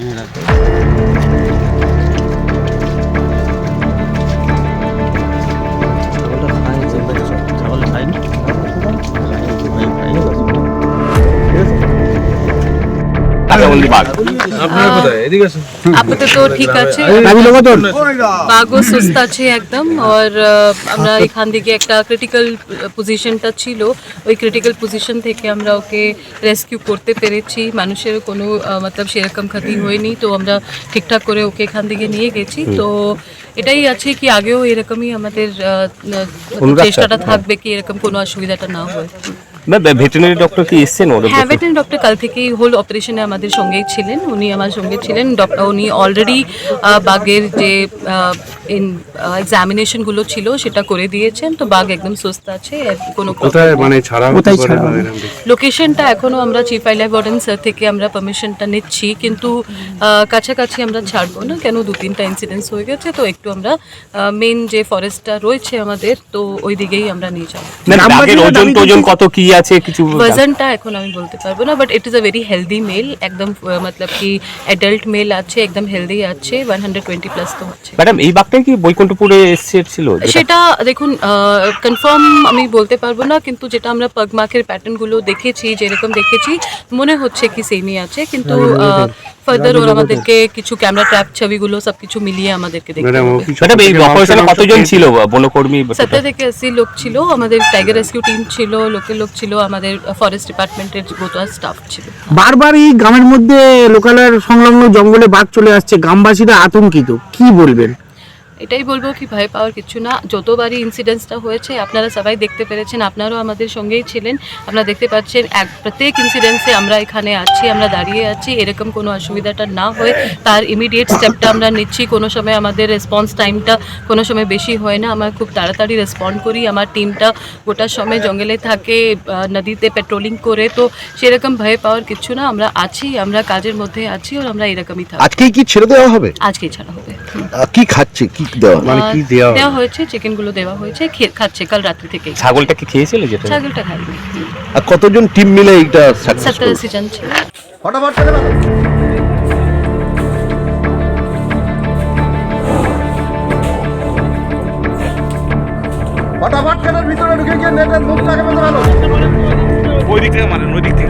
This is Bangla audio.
有名。আসুন। আপাতত ঠিক আছে। বাঘও সুস্থ আছে একদম। আর আমরা এখান থেকে একটা ক্রিটিক্যাল পজিশনটা ছিল। ওই ক্রিটিক্যাল পজিশন থেকে আমরা ওকে রেস্কিউ করতে পেরেছি। মানুষের কোনো মতলব সেরকম ক্ষতি হয়নি। তো আমরা ঠিকঠাক করে ওকে এখান থেকে নিয়ে গেছি। তো এটাই আছে কি আগেও এরকমই আমাদের চেষ্টাটা থাকবে কি এরকম কোনো অসুবিধাটা না হয়। ভেটেরিনারি ডক্টর কি এসছেন ওর হ্যাঁ ভেটেরিনারি ডক্টর কাল থেকেই হোল অপারেশনে আমাদের সঙ্গেই ছিলেন। উনি আমার সঙ্গে ছিলেন। ডক্টর উনি অলরেডি বাঘের যে এক্সামিনেশনগুলো ছিল সেটা করে দিয়েছেন। তো বাঘ একদম সুস্থ আছে কোনো কোথায়? মানে ছাড়া কোথায় ছাড়া লোকেশনটা এখনও আমরা চিফ স্যার থেকে আমরা পারমিশনটা নিচ্ছি। কিন্তু আহ, কাছাকাছি আমরা ছাড়বো না কেন দু তিনটা ইনসিডেন্টস হয়ে গেছে। তো একটু আমরা মেন যে ফরেস্টটা রয়েছে আমাদের তো ওই দিকেই আমরা নিয়ে যাব। ওজন কত কি আছে কিছু ওজনটা এখন আমি বলতে পারব না but it is a very healthy meal একদম মতলব কি অ্যাডাল্ট মেল আছে একদম হেলদি আছে ওয়ান হান্ড্রেড টোয়েন্টি প্লাস তো হচ্ছে ম্যাডাম এই বাঘটাই কি বৈকুণ্ঠপুরে এসেছিল সেটা দেখুন কনফার্ম আমি বলতে পারব না কিন্তু যেটা আমরা প্যাটার্নগুলো দেখেছি যেরকম দেখেছি মনে হচ্ছে কি সেমই আছে কিন্তু ফার্দার ওর আমাদেরকে কিছু ক্যামেরা ট্র্যাপ ছবিগুলো সব কিছু মিলিয়ে আমাদেরকে দেখতে ম্যাডাম হবে। ম্যাডাম এই অপারেশনে কতজন ছিল বনকর্মী? সত্তর থেকে আশি লোক ছিল আমাদের টাইগার রেস্কিউ টিম ছিল লোকের লোক ছিল, আমাদের ফরেস্ট ডিপার্টমেন্টের গোতোয়া স্টাফ ছিল। বারবার এই গ্রামের মধ্যে লোকালয়ের সংলগ্ন জঙ্গলে বাঘ চলে আসছে, গ্রামবাসীরা আতঙ্কিত। কি বলবেন? এটাই বলব কি ভয় পাওয়ার কিছু না। যতবারই ইনসিডেন্টসটা হয়েছে আপনারা সবাই দেখতে পেরেছেন আপনারাও আমাদের সঙ্গেই ছিলেন। আপনারা দেখতে পাচ্ছেন এক প্রত্যেক ইনসিডেন্টসে আমরা এখানে আছি আমরা দাঁড়িয়ে আছি এরকম কোনো অসুবিধাটা না হয়ে। তার ইমিডিয়েট স্টেপটা আমরা নিচ্ছি কোনো সময় আমাদের রেসপন্স টাইমটা কোনো সময় বেশি হয় না। আমরা খুব তাড়াতাড়ি রেসপন্ড করি আমার টিমটা গোটা সময় জঙ্গলে থাকে নদীতে পেট্রোলিং করে। তো সেরকম ভয় পাওয়ার কিছু না আমরা আছি আমরা কাজের মধ্যে আছি আর আমরা এরকমই থাকি আজকেই কি ছেড়ে দেওয়া হবে? আজকেই ছাড়া হবে। কি খাচ্ছে? কি দেওয়া? মানে কি দেওয়া দেওয়া হয়েছে চিকেনগুলো দেওয়া হয়েছে খাচ্ছে কাল রাত্রি থেকে ছাগলটা কি খেয়েছিল যেটা? ছাগলটা খাইনি আর কতজন টিম মিলে এইটা সাকসেস সত্তর আশি জন ছিল ওই দিক থেকে মানে ওই দিক থেকে।